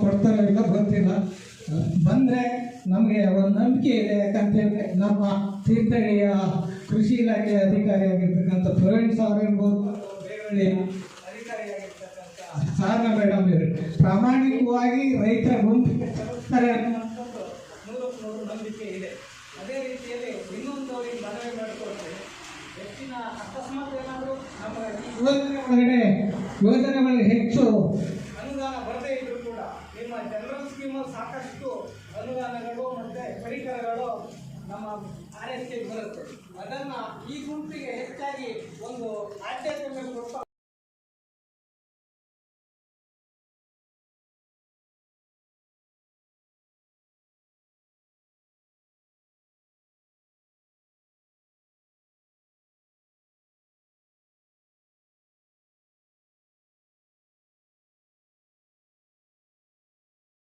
ಕೊಡ್ತಾರೋ ಇಲ್ಲ, ಗೊತ್ತಿಲ್ಲ. ಬಂದರೆ ನಮಗೆ ಒಂದು ನಂಬಿಕೆ ಇದೆ ಯಾಕಂತೇಳಿ ನಮ್ಮ ತೀರ್ಥಹಳ್ಳಿಯ ಕೃಷಿ ಇಲಾಖೆ ಅಧಿಕಾರಿಯಾಗಿರ್ತಕ್ಕಂಥ ಪ್ರವೀಣ್ ಸಾರ್ ಇರ್ಬೋದು ಸಾರನ ಮೇಡಮ್ ಇವರು ಪ್ರಾಮಾಣಿಕವಾಗಿ ರೈತರ ಗುಂಪಿಗೆ ತಲುಪ್ತಾರೆ ಅದೇ ರೀತಿಯಲ್ಲಿ ಅಕಸ್ಮಾತ್ ಏನಾದರೂ ಯೋಜನೆ ಒಳಗಡೆ ಯೋಜನೆಗಳು ಹೆಚ್ಚು ನಿಮ್ಮ ಜನರಲ್ ಸ್ಕೀಮಲ್ಲಿ ಸಾಕಷ್ಟು ಅನುದಾನಗಳು ಮತ್ತು ಪರಿಕರಗಳು ನಮ್ಮ ಆರ್ ಎಸ್ ಬರುತ್ತೆ. ಅದನ್ನು ಈ ಗುಂಪಿಗೆ ಹೆಚ್ಚಾಗಿ ಒಂದು ಆದ್ಯತೆ